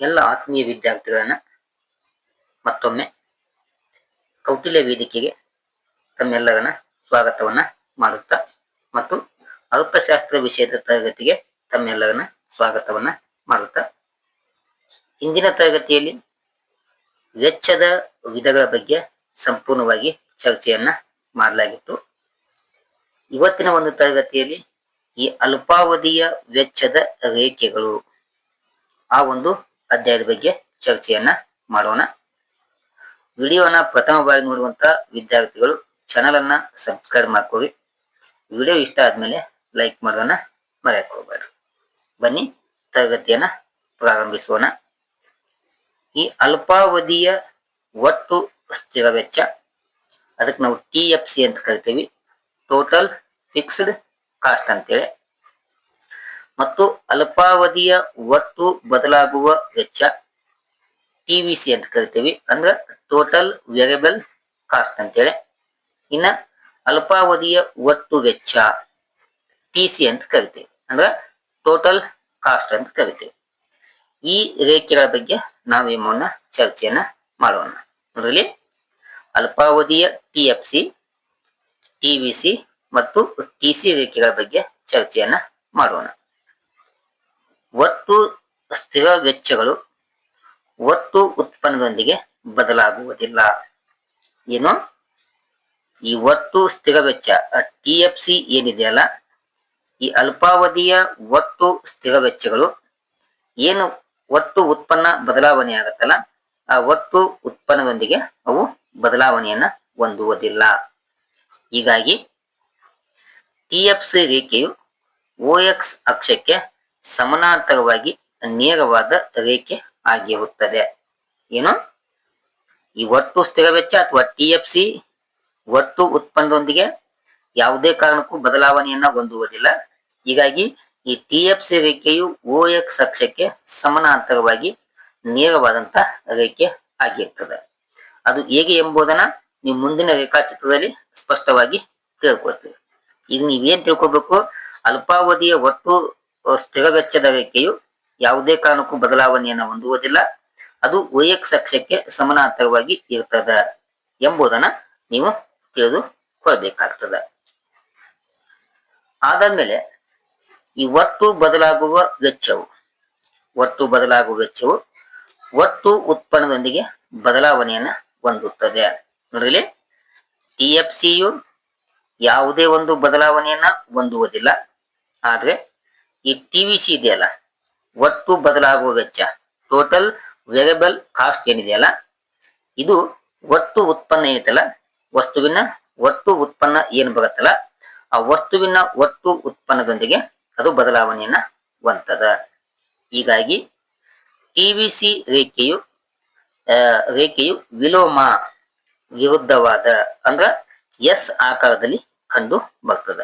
ಎಲ್ಲ ಆತ್ಮೀಯ ವಿದ್ಯಾರ್ಥಿಗಳನ್ನ ಮತ್ತೊಮ್ಮೆ ಕೌಟಿಲ್ಯ ವೇದಿಕೆಗೆ ತಮ್ಮೆಲ್ಲರನ್ನ ಸ್ವಾಗತವನ್ನ ಮಾಡುತ್ತಾ ಮತ್ತು ಅರ್ಥಶಾಸ್ತ್ರ ವಿಷಯದ ತರಗತಿಗೆ ತಮ್ಮೆಲ್ಲರನ್ನ ಸ್ವಾಗತವನ್ನ ಮಾಡುತ್ತಾ. ಇಂದಿನ ತರಗತಿಯಲ್ಲಿ ವೆಚ್ಚದ ವಿಧಗಳ ಬಗ್ಗೆ ಸಂಪೂರ್ಣವಾಗಿ ಚರ್ಚೆಯನ್ನ ಮಾಡಲಾಗಿತ್ತು. ಇವತ್ತಿನ ಒಂದು ತರಗತಿಯಲ್ಲಿ ಈ ಅಲ್ಪಾವಧಿಯ ವೆಚ್ಚದ ರೇಖೆಗಳು ಆ ಒಂದು ಅಧ್ಯಾಯದ ಬಗ್ಗೆ ಚರ್ಚೆಯನ್ನ ಮಾಡೋಣ. ವಿಡಿಯೋನ ಪ್ರಥಮ ಬಾರಿ ನೋಡುವಂತ ವಿದ್ಯಾರ್ಥಿಗಳು ಚಾನಲ್ ಅನ್ನ ಸಬ್ಸ್ಕ್ರೈಬ್ ಮಾಡ್ಕೊಳ್ಳಿ. ವಿಡಿಯೋ ಇಷ್ಟ ಆದ್ಮೇಲೆ ಲೈಕ್ ಮಾಡೋದನ್ನ ಮರೆಯಕ್ ಬನ್ನಿ, ತರಗತಿಯನ್ನ ಪ್ರಾರಂಭಿಸೋಣ. ಈ ಅಲ್ಪಾವಧಿಯ ಒಟ್ಟು ಸ್ಥಿರ ವೆಚ್ಚ, ಅದಕ್ಕೆ ನಾವು ಟಿ ಎಫ್ ಸಿ ಅಂತ ಕರಿತೀವಿ. ಟೋಟಲ್ ಫಿಕ್ಸ್ಡ್ ಕಾಸ್ಟ್ ಅಂತೇಳಿ. ಮತ್ತು ಅಲ್ಪಾವಧಿಯ ಒಟ್ಟು ಬದಲಾಗುವ ವೆಚ್ಚ ಟಿ ವಿ ಸಿ ಅಂತ ಕರಿತೀವಿ. ಅಂದ್ರೆ ಟೋಟಲ್ ವೇರಿಯಬಲ್ ಕಾಸ್ಟ್ ಅಂತೇಳಿ. ಇನ್ನ ಅಲ್ಪಾವಧಿಯ ಒಟ್ಟು ವೆಚ್ಚ ಟಿ ಸಿ ಅಂತ ಕರಿತೀವಿ. ಅಂದ್ರೆ ಟೋಟಲ್ ಕಾಸ್ಟ್ ಅಂತ ಕರಿತೀವಿ. ಈ ರೇಖೆಗಳ ಬಗ್ಗೆ ನಾವು ಮುನ್ನ ಚರ್ಚೆಯನ್ನ ಮಾಡೋಣ. ಅದರಲ್ಲಿ ಅಲ್ಪಾವಧಿಯ T F C T V C ಮತ್ತು ಟಿ ಸಿ ರೇಖೆಗಳ ಬಗ್ಗೆ ಚರ್ಚೆಯನ್ನ ಮಾಡೋಣ. ಒಟ್ಟು ಸ್ಥಿರ ವೆಚ್ಚಗಳು ಒಟ್ಟು ಉತ್ಪನ್ನದೊಂದಿಗೆ ಬದಲಾಗುವುದಿಲ್ಲ. ಏನು? ಈ ಒಟ್ಟು ಸ್ಥಿರ ವೆಚ್ಚ ಟಿ ಎಫ್ ಸಿ ಏನಿದೆಯಲ್ಲ, ಈ ಅಲ್ಪಾವಧಿಯ ಒಟ್ಟು ಸ್ಥಿರ ವೆಚ್ಚಗಳು ಏನು ಒಟ್ಟು ಉತ್ಪನ್ನ ಬದಲಾವಣೆ ಆಗತ್ತಲ್ಲ, ಆ ಒಟ್ಟು ಉತ್ಪನ್ನದೊಂದಿಗೆ ಅವು ಬದಲಾವಣೆಯನ್ನ ಹೊಂದುವುದಿಲ್ಲ. ಹೀಗಾಗಿ ಟಿ ಎಫ್ ಸಿ ರೇಖೆಯು ಓ ಎಕ್ಸ್ ಅಕ್ಷಕ್ಕೆ ಸಮಾನಾಂತರವಾಗಿ ನೇರವಾದ ರೇಖೆ ಆಗಿರುತ್ತದೆ. ಏನು? ಈ ಒಟ್ಟು ಸ್ಥಿರ ವೆಚ್ಚ ಅಥವಾ ಟಿ ಎಫ್ ಸಿ ಒಟ್ಟು ಉತ್ಪನ್ನದೊಂದಿಗೆ ಯಾವುದೇ ಕಾರಣಕ್ಕೂ ಬದಲಾವಣೆಯನ್ನ ಹೊಂದುವುದಿಲ್ಲ. ಹೀಗಾಗಿ ಈ ಟಿ ಎಫ್ ಸಿ ರೇಖೆಯು ಓ ಎಕ್ಸ್ ಅಕ್ಷಕ್ಕೆ ಸಮಾನಾಂತರವಾಗಿ ನೇರವಾದಂತ ರೇಖೆ ಆಗಿರ್ತದೆ. ಅದು ಹೇಗೆ ಎಂಬುದನ್ನ ನೀವು ಮುಂದಿನ ರೇಖಾಚಿತ್ರದಲ್ಲಿ ಸ್ಪಷ್ಟವಾಗಿ ತಿಳ್ಕೊಳ್ತೀವಿ. ಈಗ ನೀವೇನ್ ತಿಳ್ಕೊಬೇಕು? ಅಲ್ಪಾವಧಿಯ ಒಟ್ಟು ಸ್ಥಿರ ವೆಚ್ಚದ ರೇಖೆಯು ಯಾವುದೇ ಕಾರಣಕ್ಕೂ ಬದಲಾವಣೆಯನ್ನು ಹೊಂದುವುದಿಲ್ಲ. ಅದು ಎಕ್ಸ್ ಅಕ್ಷಕ್ಕೆ ಸಮಾನಾಂತರವಾಗಿ ಇರ್ತದ ಎಂಬುದನ್ನ ನೀವು ತಿಳಿದುಕೊಳ್ಬೇಕಾಗ್ತದ ಆದಾದ್ಮೇಲೆ ಈ ಒಟ್ಟು ಬದಲಾಗುವ ವೆಚ್ಚವು, ಒಟ್ಟು ಬದಲಾಗುವ ವೆಚ್ಚವು ಒಟ್ಟು ಉತ್ಪನ್ನದೊಂದಿಗೆ ಬದಲಾವಣೆಯನ್ನ ಹೊಂದುತ್ತದೆ. ನೋಡ್ರಿ ಟಿ ಎಫ್ ಸಿಯು ಯಾವುದೇ ಒಂದು ಬದಲಾವಣೆಯನ್ನ ಹೊಂದುವುದಿಲ್ಲ. ಆದ್ರೆ ಈ ಟಿ ವಿ ಸಿ ಇದೆಯಲ್ಲ? ಒಟ್ಟು ಬದಲಾಗುವ ವೆಚ್ಚ ಟೋಟಲ್ ವೇರಿಯಬಲ್ ಕಾಸ್ಟ್ ಏನಿದೆಯಲ್ಲ? ಇದು ಒಟ್ಟು ಉತ್ಪನ್ನ ಏನೈತಲ್ಲ ವಸ್ತುವಿನ ಒಟ್ಟು ಉತ್ಪನ್ನ ಏನು ಬರುತ್ತಲ್ಲ? ಆ ವಸ್ತುವಿನ ಒಟ್ಟು ಉತ್ಪನ್ನದೊಂದಿಗೆ ಅದು ಬದಲಾವಣೆಯನ್ನ ಹೊಂದದ ಹೀಗಾಗಿ ಟಿ ವಿ ಸಿ ರೇಖೆಯು ರೇಖೆಯು ವಿಲೋಮ ವಿರುದ್ಧವಾದ, ಅಂದ್ರ ಎಸ್ ಆಕಾರದಲ್ಲಿ ಕಂಡು ಬರ್ತದ.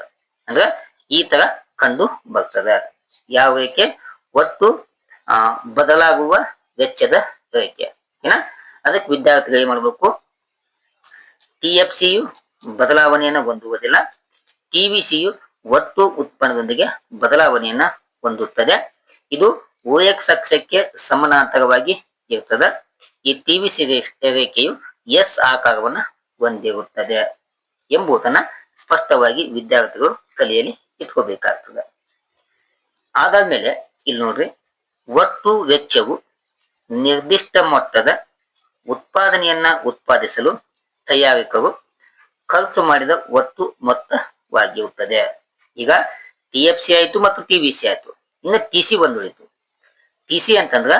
ಅಂದ್ರ ಈ ತರ ಕಂಡು ಬರ್ತದೆ ಯಾವ ರೇಖೆ ಒಟ್ಟು ಬದಲಾಗುವ ವೆಚ್ಚದ ರೇಖೆ ಏನ? ಅದಕ್ಕೆ ವಿದ್ಯಾರ್ಥಿಗಳು ಏನ್ ಮಾಡ್ಬೇಕು? ಟಿ ಎಫ್ ಸಿಯು ಬದಲಾವಣೆಯನ್ನ ಹೊಂದುವುದಿಲ್ಲ. ಟಿ ವಿ ಸಿಯು ಒಟ್ಟು ಉತ್ಪನ್ನದೊಂದಿಗೆ ಬದಲಾವಣೆಯನ್ನ ಹೊಂದುತ್ತದೆ. ಇದು ಓ ಎಕ್ಸ್ ಅಕ್ಷಕ್ಕೆ ಸಮಾನಾಂತರವಾಗಿ ಇರ್ತದೆ. ಈ ಟಿ ವಿ ಸಿ ರೇಖೆಯು ಎಸ್ ಆಕಾರವನ್ನ ಹೊಂದಿರುತ್ತದೆ ಎಂಬುದನ್ನ ಸ್ಪಷ್ಟವಾಗಿ ವಿದ್ಯಾರ್ಥಿಗಳು ತಲೆಯಲ್ಲಿ ಇಟ್ಕೋಬೇಕಾಗ್ತದೆ. ಅದಾದ್ಮೇಲೆ ಇಲ್ಲಿ ನೋಡ್ರಿ, ಒಟ್ಟು ವೆಚ್ಚವು ನಿರ್ದಿಷ್ಟ ಮೊತ್ತದ ಉತ್ಪಾದನೆಯನ್ನ ಉತ್ಪಾದಿಸಲು ತಯಾರಿಕವು ಖರ್ಚು ಮಾಡಿದ ಒಟ್ಟು ಮೊತ್ತವಾಗಿರುತ್ತದೆ. ಈಗ ಟಿ ಎಫ್ ಸಿ ಆಯ್ತು ಮತ್ತು ಟಿ ವಿ ಸಿ ಆಯ್ತು. ಇನ್ನು ಟಿ ಸಿ ಬಂದುಳಿತು ಟಿ ಸಿ ಅಂತಂದ್ರ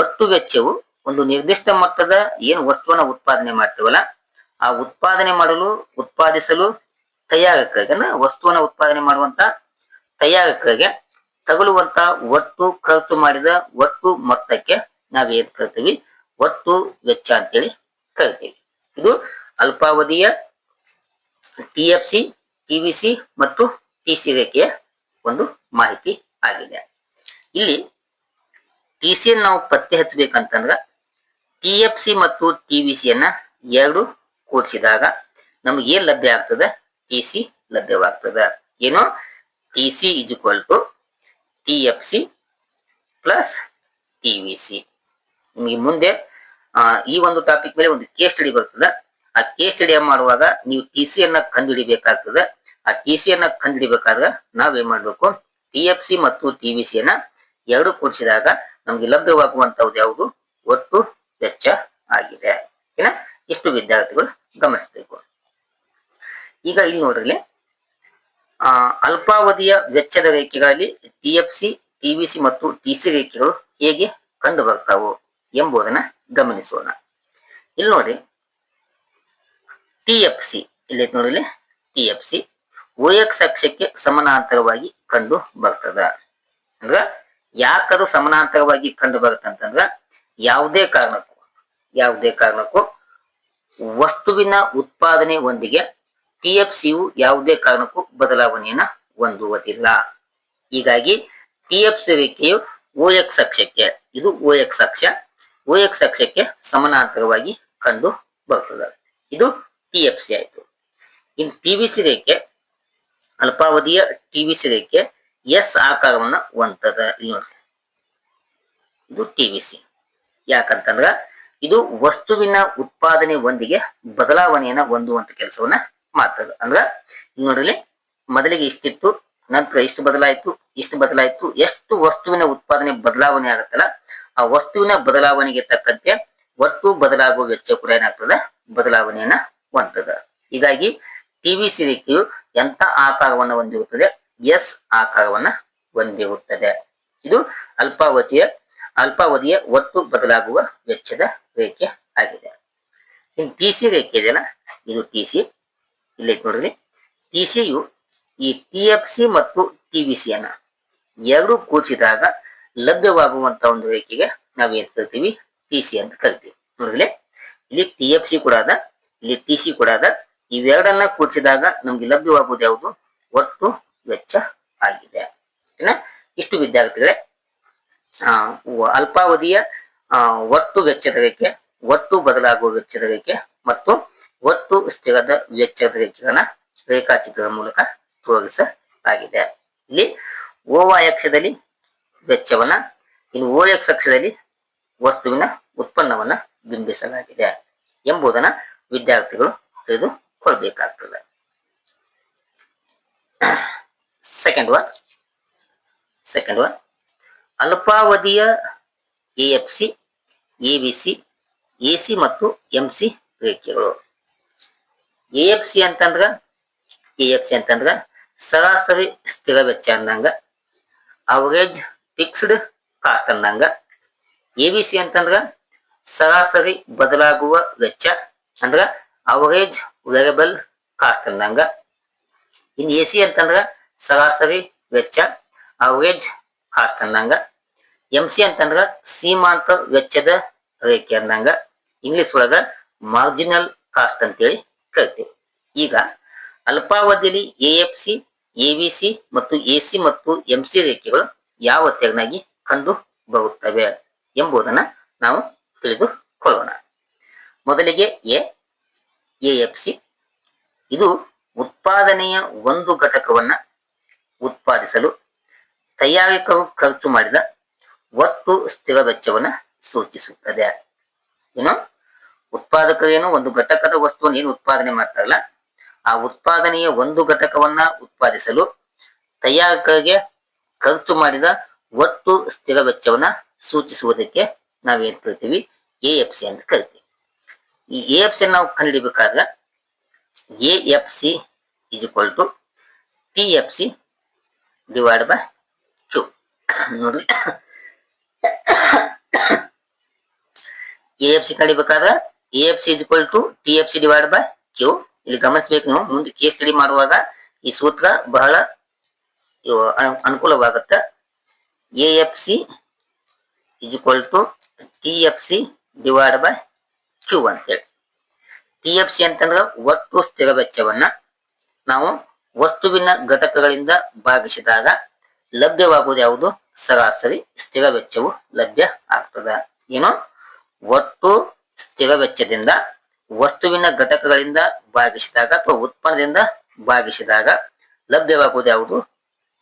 ಒಟ್ಟು ವೆಚ್ಚವು ಒಂದು ನಿರ್ದಿಷ್ಟ ಮೊತ್ತದ ಏನು ವಸ್ತುವನ್ನ ಉತ್ಪಾದನೆ ಮಾಡ್ತೀವಲ್ಲ, ಆ ಉತ್ಪಾದನೆ ಮಾಡಲು, ಉತ್ಪಾದಿಸಲು ತಯಾರಕರಿಗೆ ವಸ್ತುವನ್ನ ಉತ್ಪಾದನೆ ಮಾಡುವಂತ ತಯಾರಕರಿಗೆ ತಗಲುವಂತ ಒಟ್ಟು ಖರ್ಚು ಮಾಡಿದ ಒಟ್ಟು ಮೊತ್ತಕ್ಕೆ ನಾವು ಏನ್ ಕರಿತೀವಿ? ಒಟ್ಟು ವೆಚ್ಚ ಅಂತೇಳಿ ಕರಿತೀವಿ. ಇದು ಅಲ್ಪಾವಧಿಯ T F C, T V C ಮತ್ತು ಟಿ ಸಿ ರೇಖೆಯ ಒಂದು ಮಾಹಿತಿ ಆಗಿದೆ. ಇಲ್ಲಿ ಟಿ ಸಿ ನಾವು ಪತ್ತೆ ಹಚ್ಚಬೇಕಂತಂದ್ರ ಟಿ ಎಫ್ ಸಿ ಮತ್ತು ಟಿ ವಿ ಎರಡು ಕೂಡಿಸಿದಾಗ ನಮ್ಗೆ ಏನ್ ಲಭ್ಯ ಆಗ್ತದೆ? ಟಿ ಸಿ ಲಭ್ಯವಾಗ್ತದೆ. ಏನು? T C is to T F C plus T V C ನಿಮಗೆ ಮುಂದೆ ಈ ಒಂದು ಟಾಪಿಕ್ ಮೇಲೆ ಒಂದು ಕೇಸ್ ಸ್ಟಡಿ ಬರ್ತದೆ. ಆ ಕೇಸ್ ಸ್ಟಡಿ ಮಾಡುವಾಗ ನೀವು ಟಿ ಸಿ ಅನ್ನ ಕಂಡುಹಿಡಿಬೇಕಾಗ್ತದೆ. ಆ ಟಿ ಸಿ ಅನ್ನ ಕಂಡುಹಿಡಿಬೇಕಾದ್ರೆ ನಾವೇನ್ ಮಾಡ್ಬೇಕು? ಟಿ ಎಫ್ ಸಿ ಮತ್ತು ಟಿ ವಿ ಸಿ ಅನ್ನ ಎರಡು ಕೂಡಿಸಿದಾಗ ನಮ್ಗೆ ಲಭ್ಯವಾಗುವಂತದ್ದು ಯಾವುದು? ಒಟ್ಟು ವೆಚ್ಚ ಆಗಿದೆ. ಓಕೆನಾ ಎಷ್ಟು ವಿದ್ಯಾರ್ಥಿಗಳು ಗಮನಿಸಬೇಕು? ಈಗ ಇಲ್ಲಿ ನೋಡ್ರಿ ಅಲ್ಪಾವಧಿಯ ವೆಚ್ಚದ ರೇಖೆಗಳಲ್ಲಿ ಟಿ ಎಫ್ ಸಿ ಟಿವಿಸಿ ಮತ್ತು ಟಿಸಿ ರೇಖೆಗಳು ಹೇಗೆ ಕಂಡು ಬರ್ತಾವು ಎಂಬುದನ್ನ ಗಮನಿಸೋಣ. ಇಲ್ಲಿ ನೋಡಿ ಟಿ ಸಿ ಇಲ್ಲಿ ನೋಡಿ ನೋಡ್ರಿ ಟಿ ಎಫ್ ಸಿ ಎಕ್ಸ್ ಅಕ್ಷಕ್ಕೆ ಸಮಾನಾಂತರವಾಗಿ ಕಂಡು ಬರ್ತದ. ಅಂದ್ರ ಯಾಕದು ಸಮಾನಾಂತರವಾಗಿ ಕಂಡು ಬರುತ್ತಂತಂದ್ರ ಯಾವುದೇ ಕಾರಣಕ್ಕೂ ಯಾವುದೇ ಕಾರಣಕ್ಕೂ ವಸ್ತುವಿನ ಉತ್ಪಾದನೆ ಒಂದಿಗೆ ಟಿ ಎಫ್ ಸಿಯು ಯಾವುದೇ ಕಾರಣಕ್ಕೂ ಬದಲಾವಣೆಯನ್ನ ಹೊಂದುವುದಿಲ್ಲ. ಹೀಗಾಗಿ ಟಿ ಎಫ್ ಸಿ ರೇಖೆಯು ಎಕ್ಸ್ ಅಕ್ಷಕ್ಕೆ, ಇದು ಓ ಎಕ್ಸ್ ಅಕ್ಷ. ಓ ಎಕ್ಸ್ ಅಕ್ಷಕ್ಕೆ ಸಮಾನಾಂತರವಾಗಿ ಕಂಡು ಬರ್ತದೆ ಇದು ಟಿ ಎಫ್ ಸಿ ಆಯ್ತು. ವಿ ಸಿ ರೇಖೆ, ಅಲ್ಪಾವಧಿಯ ಟಿ ವಿ ಸಿ ರೇಖೆ ಎಸ್ ಆಕಾರವನ್ನ ಹೊಂದದ ಇಲ್ಲಿ ನೋಡಿ ಇದು ಟಿ ವಿ ಸಿ ಯಾಕಂತಂದ್ರ ಇದು ವಸ್ತುವಿನ ಉತ್ಪಾದನೆ ಒಂದಿಗೆ ಬದಲಾವಣೆಯನ್ನ ಹೊಂದುವಂತ ಕೆಲಸವನ್ನ ಮಾಡ್ತದೆ. ಅಂದ್ರ ನೋಡಲಿ ಮೊದಲಿಗೆ ಇಷ್ಟಿತ್ತು, ನಂತರ ಇಷ್ಟು ಬದಲಾಯಿತು ಇಷ್ಟು ಬದಲಾಯಿತು, ಎಷ್ಟು ವಸ್ತುವಿನ ಉತ್ಪಾದನೆ ಬದಲಾವಣೆ ಆಗತ್ತಲ್ಲ, ಆ ವಸ್ತುವಿನ ಬದಲಾವಣೆಗೆ ತಕ್ಕಂತೆ ಒಟ್ಟು ಬದಲಾಗುವ ವೆಚ್ಚ ಕೂಡ ಏನಾಗ್ತದ? ಬದಲಾವಣೆಯನ್ನ ಹೊಂದದ ಹೀಗಾಗಿ ಟಿವಿಸಿ ರೇಖೆಯು ಎಂತ ಆಕಾರವನ್ನು ಹೊಂದಿರುತ್ತದೆ? ಎಸ್ ಆಕಾರವನ್ನ ಹೊಂದಿರುತ್ತದೆ. ಇದು ಅಲ್ಪಾವಧಿಯ ಅಲ್ಪಾವಧಿಯ ಒಟ್ಟು ಬದಲಾಗುವ ವೆಚ್ಚದ ರೇಖೆ ಆಗಿದೆ. ಇನ್ ಟಿ ಸಿ ರೇಖೆ ಇದೆಯಲ್ಲ? ಇದು ಟಿ ಸಿ ಇಲ್ಲಿ ನೋಡ್ರಿ. ಟಿ ಸಿಯು ಈ ಟಿ ಎಫ್ ಸಿ ಮತ್ತು ಟಿ ವಿ ಸಿ ಅನ್ನ ಎರಡು ಕೂಡಿಸಿದಾಗ ಲಭ್ಯವಾಗುವಂತ ಒಂದು ರೇಖೆಗೆ ನಾವ್ ಏನ್ ಕರಿತೀವಿ? ಟಿ ಸಿ ಅಂತ ಕರಿತೀವಿ. ನೋಡ್ರಿ. ಇಲ್ಲಿ ಟಿ ಎಫ್ ಸಿ ಕೂಡ ಅದ, ಇಲ್ಲಿ ಟಿ ಸಿ ಕೂಡ ಅದ. ಇವೆರಡನ್ನ ಕೂಡಿಸಿದಾಗ ನಮ್ಗೆ ಲಭ್ಯವಾಗುವುದು ಯಾವುದು? ಒಟ್ಟು ವೆಚ್ಚ ಆಗಿದೆ. ಇಷ್ಟು ವಿದ್ಯಾರ್ಥಿಗಳೇ ಅಲ್ಪಾವಧಿಯ ಒಟ್ಟು ವೆಚ್ಚದ ರೇಖೆ, ಒಟ್ಟು ಬದಲಾಗುವ ವೆಚ್ಚದ ರೇಖೆ ಮತ್ತು ಒಟ್ಟು ಸ್ಥಿರದ ವೆಚ್ಚದ ರೇಖೆಗಳನ್ನ ರೇಖಾಚಿತ್ರದ ಮೂಲಕ ತೋರಿಸಲಾಗಿದೆ. ಇಲ್ಲಿ ಓವಾ ಅಕ್ಷದಲ್ಲಿ ವೆಚ್ಚವನ್ನ, ಇನ್ನು ಓ ಎಕ್ಸ್ ಅಕ್ಷದಲ್ಲಿ ವಸ್ತುವಿನ ಉತ್ಪನ್ನವನ್ನ ಬಿಂಬಿಸಲಾಗಿದೆ ಎಂಬುದನ್ನ ವಿದ್ಯಾರ್ಥಿಗಳು ತಿಳಿದುಕೊಳ್ಬೇಕಾಗ್ತದೆ. ಸೆಕೆಂಡ್ ಒನ್ ಸೆಕೆಂಡ್ ಒನ್ ಅಲ್ಪಾವಧಿಯ A F C, A B C, A C ಮತ್ತು ಎಂ ಸಿ ರೇಖೆಗಳು. ಎಫ್ ಸಿ ಅಂತಂದ್ರ? ಎಫ್ ಸಿ ಅಂತಂದ್ರ ಸರಾಸರಿ ಸ್ಥಿರ ವೆಚ್ಚ ಅಂದಂಗ ಅವರೇಜ್ ಫಿಕ್ಸ್ಡ್ ಕಾಸ್ಟ್ ಅಂದಂಗ ಎ ಬಿ ಸಿ ಅಂತಂದ್ರ ಸರಾಸರಿ ಬದಲಾಗುವ ವೆಚ್ಚ ಅಂದ್ರ ಅವರೇಜ್ ವೇರಿಯಬಲ್ ಕಾಸ್ಟ್ ಅಂದಂಗ. ಇನ್ ಎ ಸಿ ಅಂತಂದ್ರ ಸರಾಸರಿ ವೆಚ್ಚ ಅವರೇಜ್ ಕಾಸ್ಟ್ ಅಂದಂಗ. ಎಂ ಸಿ ಅಂತಂದ್ರ ಸೀಮಾಂತ ವೆಚ್ಚದ ರೇಖೆ ಅಂದಂಗ. ಇಂಗ್ಲಿಷ್ ಒಳಗ ಮಾರ್ಜಿನಲ್ ಕಾಸ್ಟ್ ಅಂತೇಳಿ ಕರಿತೀವಿ ಈಗ ಅಲ್ಪಾವಧಿಯಲ್ಲಿ A F C A V C ಮತ್ತು ಎ ಸಿ ಮತ್ತು ಎಂ ಸಿ ರೇಖೆಗಳು ಯಾವ ತೆರನಾಗಿ ಕಂಡು ಬರುತ್ತವೆ ಎಂಬುದನ್ನ ನಾವು ತಿಳಿದುಕೊಳ್ಳೋಣ. ಮೊದಲಿಗೆ ಎ ಎಫ್ ಸಿ ಇದು ಉತ್ಪಾದನೆಯ ಒಂದು ಘಟಕವನ್ನ ಉತ್ಪಾದಿಸಲು ತಯಾರಕರು ಖರ್ಚು ಮಾಡಿದ ಒಟ್ಟು ಸ್ಥಿರ ವೆಚ್ಚವನ್ನ ಸೂಚಿಸುತ್ತದೆ. ಏನು ಉತ್ಪಾದಕರು ಏನು ಒಂದು ಘಟಕದ ವಸ್ತುವನ್ನು ಏನು ಉತ್ಪಾದನೆ ಮಾಡ್ತಾರಲ್ಲ, ಆ ಉತ್ಪಾದನೆಯ ಒಂದು ಘಟಕವನ್ನ ಉತ್ಪಾದಿಸಲು ತಯಾರಕರಿಗೆ ಖರ್ಚು ಮಾಡಿದ ಒಟ್ಟು ಸ್ಥಿರ ವೆಚ್ಚವನ್ನ ಸೂಚಿಸುವುದಕ್ಕೆ ನಾವೇನ್ ಕರಿತೀವಿ, ಎ ಎಫ್ ಸಿ ಅಂತ ಕರಿತೀವಿ. ಈ ಎ ಎಫ್ ಸಿ ನಾವು ಕಂಡುಹಿಡಿಬೇಕಾದ್ರೆ, A F C is equal to T F C divide by Q ನೋಡ್ರಿ. A F C ಕಡಿಬೇಕಾದ್ರೆ F C equal to T F C divide by Q ಇಲ್ಲಿ ಗಮನಿಸಬೇಕು ನೀವು. ಮುಂದೆ case study ಮಾಡುವಾಗ ಈ ಸೂತ್ರ ಬಹಳ ಅನುಕೂಲವಾಗುತ್ತೆ. A F C is equal to T F C divide by Q ಅಂತೇಳಿ. ಟಿ ಎಫ್ ಸಿ ಅಂತಂದ್ರೆ ಒಟ್ಟು ಸ್ಥಿರ ವೆಚ್ಚವನ್ನ ನಾವು ವಸ್ತುವಿನ ಘಟಕಗಳಿಂದ ಭಾಗಿಸಿದಾಗ ಲಭ್ಯವಾಗುವುದು ಯಾವುದು? ಸರಾಸರಿ ಸ್ಥಿರ ವೆಚ್ಚವು ಲಭ್ಯ ಆಗ್ತದ. ಏನು? ಒಟ್ಟು ಸ್ಥಿರ ವೆಚ್ಚದಿಂದ ವಸ್ತುವಿನ ಘಟಕಗಳಿಂದ ಭಾಗಿಸಿದಾಗ ಅಥವಾ ಉತ್ಪನ್ನದಿಂದ ಭಾಗಿಸಿದಾಗ ಲಭ್ಯವಾಗುವುದು ಯಾವುದು?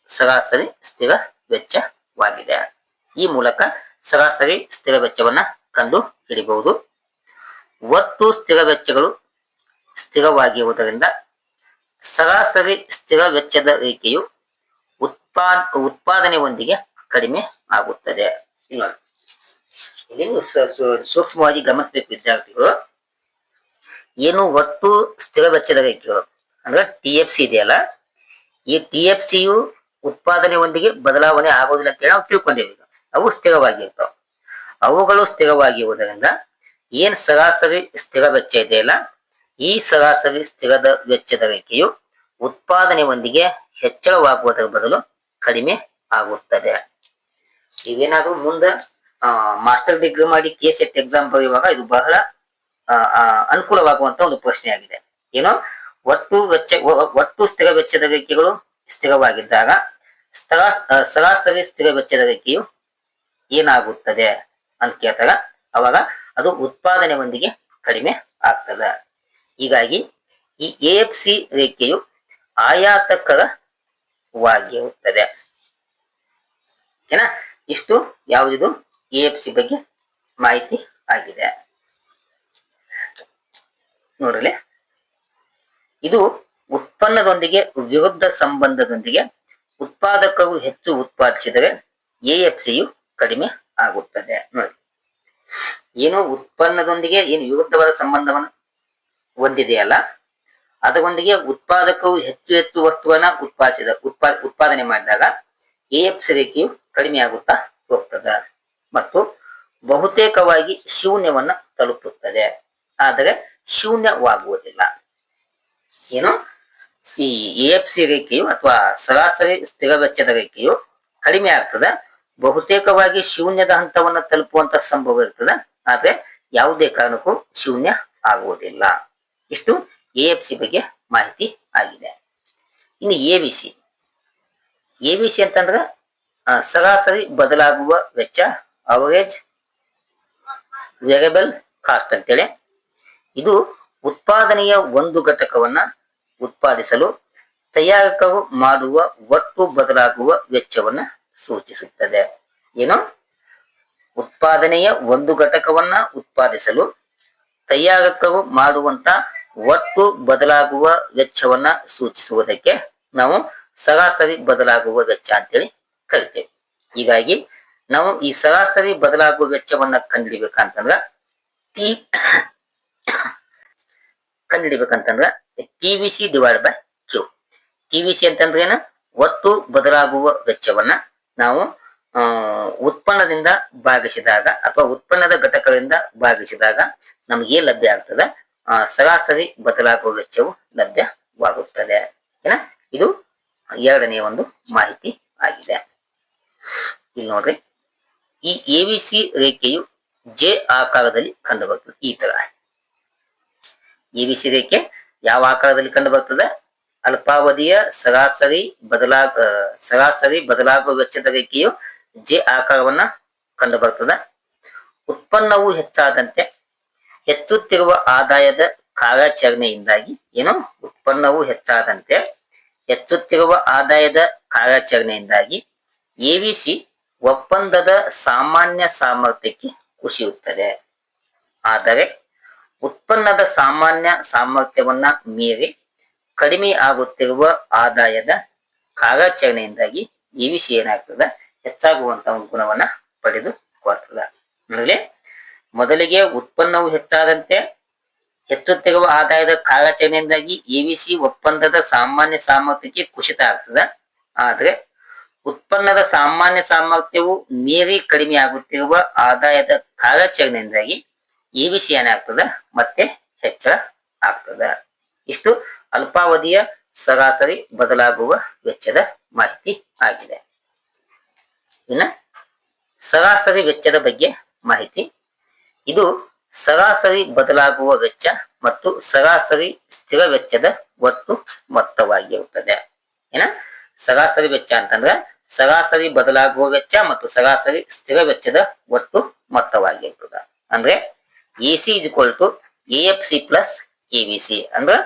ಸರಾಸರಿ ಸ್ಥಿರ ವೆಚ್ಚವಾಗಿದೆ. ಈ ಮೂಲಕ ಸರಾಸರಿ ಸ್ಥಿರ ವೆಚ್ಚವನ್ನ ಕಂಡು ಹಿಡಿಬಹುದು ಒಟ್ಟು ಸ್ಥಿರ ವೆಚ್ಚಗಳು ಸ್ಥಿರವಾಗಿರುವುದರಿಂದ ಸರಾಸರಿ ಸ್ಥಿರ ವೆಚ್ಚದ ರೇಖೆಯು ಉತ್ಪಾದ, ಉತ್ಪಾದನೆಯೊಂದಿಗೆ ಕಡಿಮೆ ಆಗುತ್ತದೆ. ಸ- ಸೂಕ್ಷ್ಮವಾಗಿ ಗಮನಿಸಬೇಕು ವಿದ್ಯಾರ್ಥಿಗಳು? ಏನು ಒಟ್ಟು ಸ್ಥಿರ ವೆಚ್ಚದ ರೇಖೆಗಳು ಅಂದ್ರೆ ಟಿ ಎಫ್ ಸಿ ಇದೆಯಲ್ಲ, ಈ ಟಿ ಎಫ್ ಸಿಯು ಉತ್ಪಾದನೆಯೊಂದಿಗೆ ಬದಲಾವಣೆ ಆಗೋದಿಲ್ಲ ಅಂತ ಹೇಳಿ ನಾವು ತಿಳ್ಕೊಂಡೇವಿ ಈಗ ಅವು ಸ್ಥಿರವಾಗಿರ್ತಾವ. ಅವುಗಳು ಸ್ಥಿರವಾಗಿರುವುದರಿಂದ ಏನ್ ಸರಾಸರಿ ಸ್ಥಿರ ವೆಚ್ಚ ಇದೆಯಲ್ಲ ಈ ಸರಾಸರಿ ಸ್ಥಿರದ ವೆಚ್ಚದ ರೇಖೆಯು ಉತ್ಪಾದನೆಯೊಂದಿಗೆ ಹೆಚ್ಚಳವಾಗುವುದರ ಬದಲು ಕಡಿಮೆ ಆಗುತ್ತದೆ. ಇವೇನಾದ್ರೂ ಮುಂದೆ? ಮಾಸ್ಟರ್ ಡಿಗ್ರಿ ಮಾಡಿ ಕೆ ಸೆಟ್ ಎಕ್ಸಾಮ್ ಬರೆಯುವಾಗ ಇದು ಬಹಳ ಅನುಕೂಲವಾಗುವಂತ ಒಂದು ಪ್ರಶ್ನೆ ಆಗಿದೆ ಏನು? ಒಟ್ಟು ವೆಚ್ಚ ಒಟ್ಟು ಸ್ಥಿರ ವೆಚ್ಚದ ರೇಖೆಗಳು ಸ್ಥಿರವಾಗಿದ್ದಾಗ ಸ್ಥಳ ಸರಾಸರಿ ಸ್ಥಿರ ವೆಚ್ಚದ ರೇಖೆಯು ಏನಾಗುತ್ತದೆ ಅಂತ ಕೇಳ್ತಾರ ಅವಾಗ ಅದು ಉತ್ಪಾದನೆ ಒಂದಿಗೆ ಕಡಿಮೆ ಆಗ್ತದೆ. ಹೀಗಾಗಿ ಈ ಎ ಎಫ್ ಸಿ ರೇಖೆಯು ಆಯಾತಕರವಾಗಿರುತ್ತದೆ. ಓಕೆನಾ ಇಷ್ಟು, ಯಾವುದಿದು? ಎ ಎಫ್ ಸಿ ಬಗ್ಗೆ ಮಾಹಿತಿ ಆಗಿದೆ. ನೋಡಲಿ ಇದು ಉತ್ಪನ್ನದೊಂದಿಗೆ ವಿರುದ್ಧ ಸಂಬಂಧದೊಂದಿಗೆ ಉತ್ಪಾದಕವು ಹೆಚ್ಚು ಉತ್ಪಾದಿಸಿದರೆ ಎಎಫ್ಸಿಯು ಎಫ್ ಸಿಯು ಕಡಿಮೆ ಆಗುತ್ತದೆ. ನೋಡಿ. ಏನು ಉತ್ಪನ್ನದೊಂದಿಗೆ ಏನು ವಿರುದ್ಧವಾದ ಸಂಬಂಧವನ್ನು ಹೊಂದಿದೆಯಲ್ಲ, ಅದರೊಂದಿಗೆ ಉತ್ಪಾದಕವು ಹೆಚ್ಚು ಹೆಚ್ಚು ವಸ್ತುವನ್ನ ಉತ್ಪಾದಿಸಿದ ಉತ್ಪಾ ಉತ್ಪಾದನೆ ಮಾಡಿದಾಗ ಎಎಫ್ಸಿ ರೇಖೆಯು ಕಡಿಮೆ ಆಗುತ್ತಾ ಹೋಗ್ತದೆ. ಮತ್ತು ಬಹುತೇಕವಾಗಿ ಶೂನ್ಯವನ್ನ ತಲುಪುತ್ತದೆ. ಆದರೆ ಶೂನ್ಯವಾಗುವುದಿಲ್ಲ. ಏನು? ಸಿ ಎಫ್ ಸಿ ರೇಖೆಯು ಅಥವಾ ಸರಾಸರಿ ಸ್ಥಿರ ವೆಚ್ಚದ ರೇಖೆಯು ಕಡಿಮೆ ಆಗ್ತದೆ. ಬಹುತೇಕವಾಗಿ ಶೂನ್ಯದ ಹಂತವನ್ನು ತಲುಪುವಂತ ಸಂಭವ ಇರ್ತದೆ. ಆದ್ರೆ ಯಾವುದೇ ಕಾರಣಕ್ಕೂ ಶೂನ್ಯ ಆಗುವುದಿಲ್ಲ. ಇಷ್ಟು ಎ ಎಫ್ ಸಿ ಬಗ್ಗೆ ಮಾಹಿತಿ ಆಗಿದೆ. ಇನ್ನು A V C A V C ಅಂತಂದ್ರೆ ಸರಾಸರಿ ಬದಲಾಗುವ ವೆಚ್ಚ ಅವರೇಜ್ ವೇರಿಯಬಲ್ ಕಾಸ್ಟ್ ಅಂತೇಳಿ. ಇದು ಉತ್ಪಾದನೆಯ ಒಂದು ಘಟಕವನ್ನ ಉತ್ಪಾದಿಸಲು ತಯಾರಕರು ಮಾಡುವ ಒಟ್ಟು ಬದಲಾಗುವ ವೆಚ್ಚವನ್ನ ಸೂಚಿಸುತ್ತದೆ. ಏನು? ಉತ್ಪಾದನೆಯ ಒಂದು ಘಟಕವನ್ನ ಉತ್ಪಾದಿಸಲು ತಯಾರಕರು ಮಾಡುವಂತ ಒಟ್ಟು ಬದಲಾಗುವ ವೆಚ್ಚವನ್ನ ಸೂಚಿಸುವುದಕ್ಕೆ ನಾವು ಸರಾಸರಿ ಬದಲಾಗುವ ವೆಚ್ಚ ಅಂತೇಳಿ ಕರಿತೇವೆ. ಹೀಗಾಗಿ ನಾವು ಈ ಸರಾಸರಿ ಬದಲಾಗುವ ವೆಚ್ಚವನ್ನ ಕಂಡುಹಿಡಿಬೇಕಂತಂದ್ರ T ಕಂಡುಹಿಡಿಬೇಕಂತಂದ್ರ T V C divide by Q T V C ಅಂತಂದ್ರೆ ಏನು? ಒಟ್ಟು ಬದಲಾಗುವ ವೆಚ್ಚವನ್ನ ನಾವು ಉತ್ಪನ್ನದಿಂದ ಭಾಗಿಸಿದಾಗ ಅಥವಾ ಉತ್ಪನ್ನದ ಘಟಕದಿಂದ ಭಾಗಿಸಿದಾಗ ನಮ್ಗೆ ಏನ್ ಲಭ್ಯ ಆಗ್ತದೆ. ಸರಾಸರಿ ಬದಲಾಗುವ ವೆಚ್ಚವು ಲಭ್ಯವಾಗುತ್ತದೆ. ಏನ? ಇದು ಎರಡನೇ ಒಂದು ಮಾಹಿತಿ ಆಗಿದೆ. ಇಲ್ಲಿ ನೋಡ್ರಿ. ಈ ಎ ವಿ ಸಿ ರೇಖೆಯು ಜೆ ಆಕಾರದಲ್ಲಿ ಕಂಡು ಬರ್ತದೆ ಈ ತರ ಎ ವಿ ಸಿ ರೇಖೆ ಯಾವ ಆಕಾರದಲ್ಲಿ ಕಂಡು ಬರ್ತದೆ ಅಲ್ಪಾವಧಿಯ ಸರಾಸರಿ ಬದಲಾಗ ಸರಾಸರಿ ಬದಲಾಗುವ ವೆಚ್ಚದ ರೇಖೆಯು ಜೆ ಆಕಾರವನ್ನ ಕಂಡು ಬರ್ತದೆ ಉತ್ಪನ್ನವು ಹೆಚ್ಚಾದಂತೆ ಹೆಚ್ಚುತ್ತಿರುವ ಆದಾಯದ ಕಾರ್ಯಾಚರಣೆಯಿಂದಾಗಿ ಏನು? ಉತ್ಪನ್ನವು ಹೆಚ್ಚಾದಂತೆ ಹೆಚ್ಚುತ್ತಿರುವ ಆದಾಯದ ಕಾರ್ಯಾಚರಣೆಯಿಂದಾಗಿ ಎವಿಸಿ ಒಪ್ಪಂದದ ಸಾಮಾನ್ಯ ಸಾಮರ್ಥ್ಯಕ್ಕೆ ಕುಸಿಯುತ್ತದೆ ಆದರೆ ಉತ್ಪನ್ನದ ಸಾಮಾನ್ಯ ಸಾಮರ್ಥ್ಯವನ್ನ ಮೀರಿ ಕಡಿಮೆ ಆಗುತ್ತಿರುವ ಆದಾಯದ ಕಾರ್ಯಾಚರಣೆಯಿಂದಾಗಿ ಇವಿಸಿ ಏನಾಗ್ತದೆ? ಹೆಚ್ಚಾಗುವಂತ ಗುಣವನ್ನ ಪಡೆದುಕೊಳ್ತದೆ ನೋಡಿ ಮೊದಲಿಗೆ ಉತ್ಪನ್ನವು ಹೆಚ್ಚಾದಂತೆ ಹೆಚ್ಚುತ್ತಿರುವ ಆದಾಯದ ಕಾರ್ಯಾಚರಣೆಯಿಂದಾಗಿ ಸಿ ಒಪ್ಪಂದದ ಸಾಮಾನ್ಯ ಸಾಮರ್ಥ್ಯಕ್ಕೆ ಕುಸಿತ ಆಗ್ತದೆ. ಆದ್ರೆ ಉತ್ಪನ್ನದ ಸಾಮಾನ್ಯ ಸಾಮರ್ಥ್ಯವು ಮೀರಿ ಕಡಿಮೆ ಆಗುತ್ತಿರುವ ಆದಾಯದ ಕಾರ್ಯಾಚರಣೆಯಿಂದಾಗಿ ಇವಿಸಿ ಏನಾಗ್ತದೆ? ಮತ್ತೆ ಹೆಚ್ಚಳ ಆಗ್ತದ. ಇಷ್ಟು ಅಲ್ಪಾವಧಿಯ ಸರಾಸರಿ ಬದಲಾಗುವ ವೆಚ್ಚದ ಮಾಹಿತಿ ಆಗಿದೆ. ಇನ್ನ ಸರಾಸರಿ ವೆಚ್ಚದ ಬಗ್ಗೆ ಮಾಹಿತಿ. ಇದು ಸರಾಸರಿ ಬದಲಾಗುವ ವೆಚ್ಚ ಮತ್ತು ಸರಾಸರಿ ಸ್ಥಿರ ವೆಚ್ಚದ ಒಟ್ಟು ಮೊತ್ತವಾಗಿರುತ್ತದೆ. ಏನ ಸರಾಸರಿ ವೆಚ್ಚ ಅಂತಂದ್ರೆ ಸರಾಸರಿ ಬದಲಾಗುವ ವೆಚ್ಚ ಮತ್ತು ಸರಾಸರಿ ಸ್ಥಿರ ವೆಚ್ಚದ ಒಟ್ಟು ಮೊತ್ತವಾಗಿರ್ತದ. ಅಂದ್ರೆ A C is equal to A F C plus A V C ಅಂದ್ರೆ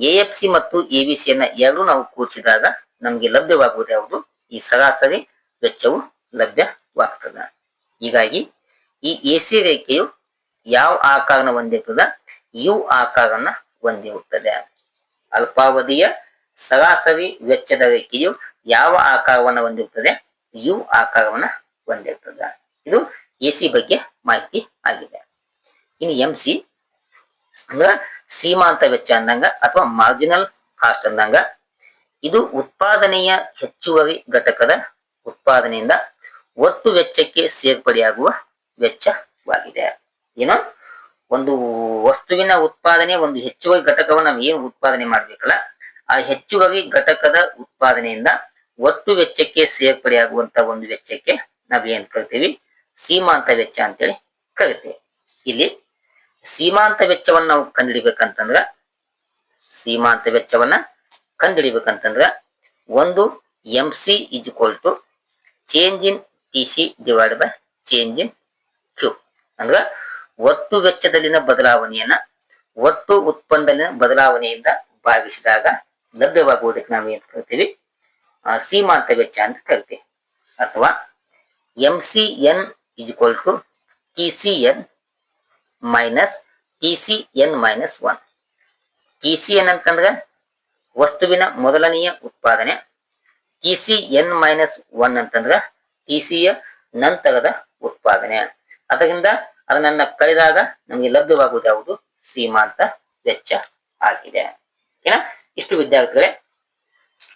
ಎ ಎಫ್ ಸಿ ಮತ್ತು ಎ ವಿ ಸಿ ಎರಡು ನಾವು ಕೂಡಿಸಿದಾಗ ನಮಗೆ ಲಭ್ಯವಾಗುವುದು ಯಾವುದು? ಈ ಸರಾಸರಿ ವೆಚ್ಚವು ಲಭ್ಯವಾಗ್ತದ. ಹೀಗಾಗಿ ಈ ಎಸಿ ರೇಖೆಯು ಯಾವ ಆಕಾರನ ಹೊಂದಿರ್ತದ? ಯು ಆಕಾರನ ಹೊಂದಿರುತ್ತದೆ. ಅಲ್ಪಾವಧಿಯ ಸರಾಸರಿ ವೆಚ್ಚದ ರೇಖೆಯು ಯಾವ ಆಕಾರವನ್ನು ಹೊಂದಿರುತ್ತದೆ? ಯು ಆಕಾರವನ್ನ ಹೊಂದಿರ್ತದೆ ಇದು ಎಸಿ ಬಗ್ಗೆ ಮಾಹಿತಿ ಆಗಿದೆ. ಇನ್ನು ಎಂ ಸಿ ಅಂದ್ರ ಸೀಮಾಂತ ವೆಚ್ಚ ಅಂದಂಗ ಅಥವಾ ಮಾರ್ಜಿನಲ್ ಕಾಸ್ಟ್ ಅಂದಂಗ. ಇದು ಉತ್ಪಾದನೆಯ ಹೆಚ್ಚುವರಿ ಘಟಕದ ಉತ್ಪಾದನೆಯಿಂದ ಒಟ್ಟು ವೆಚ್ಚಕ್ಕೆ ಸೇರ್ಪಡೆಯಾಗುವ ವೆಚ್ಚವಾಗಿದೆ. ಏನು? ಒಂದು ವಸ್ತುವಿನ ಉತ್ಪಾದನೆ, ಒಂದು ಹೆಚ್ಚುವರಿ ಘಟಕವನ್ನು ನಾವು ಏನು ಉತ್ಪಾದನೆ ಮಾಡ್ಬೇಕಲ್ಲ ಆ ಹೆಚ್ಚುವರಿ ಘಟಕದ ಉತ್ಪಾದನೆಯಿಂದ ಒಟ್ಟು ವೆಚ್ಚಕ್ಕೆ ಸೇರ್ಪಡೆಯಾಗುವಂತ ಒಂದು ವೆಚ್ಚಕ್ಕೆ ನಾವ್ ಏನ್ ಕರಿತೀವಿ? ಸೀಮಾಂತ ವೆಚ್ಚ ಅಂತೇಳಿ ಕರಿತೀವಿ. ಇಲ್ಲಿ ಸೀಮಾಂತ ವೆಚ್ಚವನ್ನ ನಾವು ಕಂಡುಹಿಡಿಬೇಕಂತಂದ್ರ, ಸೀಮಾಂತ ವೆಚ್ಚವನ್ನ ಕಂಡುಹಿಡಿಬೇಕಂತಂದ್ರ, ಒಂದು M C is equal to change in T C divide by change in Q ಅಂದ್ರ ಒಟ್ಟು ವೆಚ್ಚದಲ್ಲಿನ ಬದಲಾವಣೆಯನ್ನ, ಒಟ್ಟು ಉತ್ಪನ್ನದಲ್ಲಿನ ಬದಲಾವಣೆಯಿಂದ ಭಾಗಿಸಿದಾಗ ಲಭ್ಯವಾಗುವುದಕ್ಕೆ ನಾವು ಏನ್ ಕರಿತೀವಿ? ಸೀಮಾಂತ ವೆಚ್ಚ ಅಂತ ಕರಿತೀವಿ. ಅಥವಾ M C N is equal to T C N minus T C N minus one T C N ಅಂತಂದ್ರೆ ವಸ್ತುವಿನ ಮೊದಲನೆಯ ಉತ್ಪಾದನೆ. T C N minus one ಅಂತಂದ್ರೆ ಟಿ ಯ ನಂತರದ ಉತ್ಪಾದನೆ. ಅದರಿಂದ ಅದನ್ನ ಕಳೆದಾಗ ನಮಗೆ ಲಭ್ಯವಾಗುವುದು ಯಾವುದು? ಸೀಮಾಂತ ವೆಚ್ಚ ಆಗಿದೆ. ಓಕೆನಾ ಇಷ್ಟು ವಿದ್ಯಾರ್ಥಿಗಳೇ,